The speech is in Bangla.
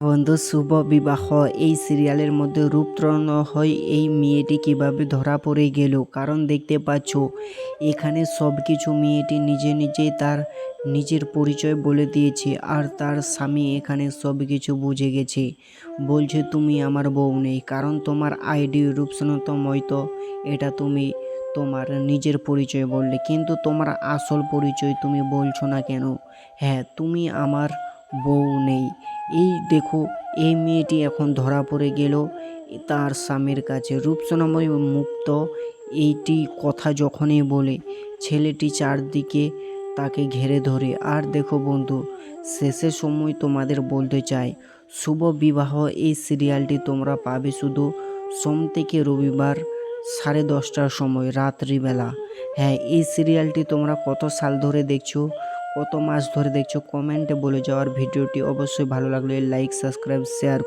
বন্ধু, শুভ বিবাহ। এই সিরিয়ালের মধ্যে রূপতরণ হয় এই মেয়েটি কীভাবে ধরা পড়ে গেল? কারণ দেখতে পাচ্ছ, এখানে সব কিছু মেয়েটি নিজে নিজেই তার নিজের পরিচয় বলে দিয়েছে আর তার স্বামী এখানে সব কিছু বুঝে গেছে। বলছে, তুমি আমার বউ নেই, কারণ তোমার আইডি রূপসনত ময়তো এটা তুমি তোমার নিজের পরিচয় বললে। কিন্তু তোমার আসল পরিচয় তুমি বলছো না কেন? হ্যাঁ তুমি আমার বউ নেই। এই দেখো, এই মেয়েটি এখন ধরা পড়ে গেল। তার স্বামীর কাছে রূপসনাময় মুক্ত। এইটি কথা যখনই বলে, ছেলেটি চারদিকে তাকে ঘেরে ধরে। আর দেখো বন্ধু, শেষের সময় তোমাদের বলতে চাই, শুভ বিবাহ এই সিরিয়ালটি তোমরা পাবে শুধু সোম থেকে রবিবার সাড়ে দশটার সময়, রাত্রিবেলা। হ্যাঁ এই সিরিয়ালটি তোমরা কত সাল ধরে দেখছ? কত মাস ধরে দেখছ? কমেন্টে বলে যাওয়ার ভিডিওটি অবশ্যই ভালো লাগলে লাইক সাবস্ক্রাইব শেয়ার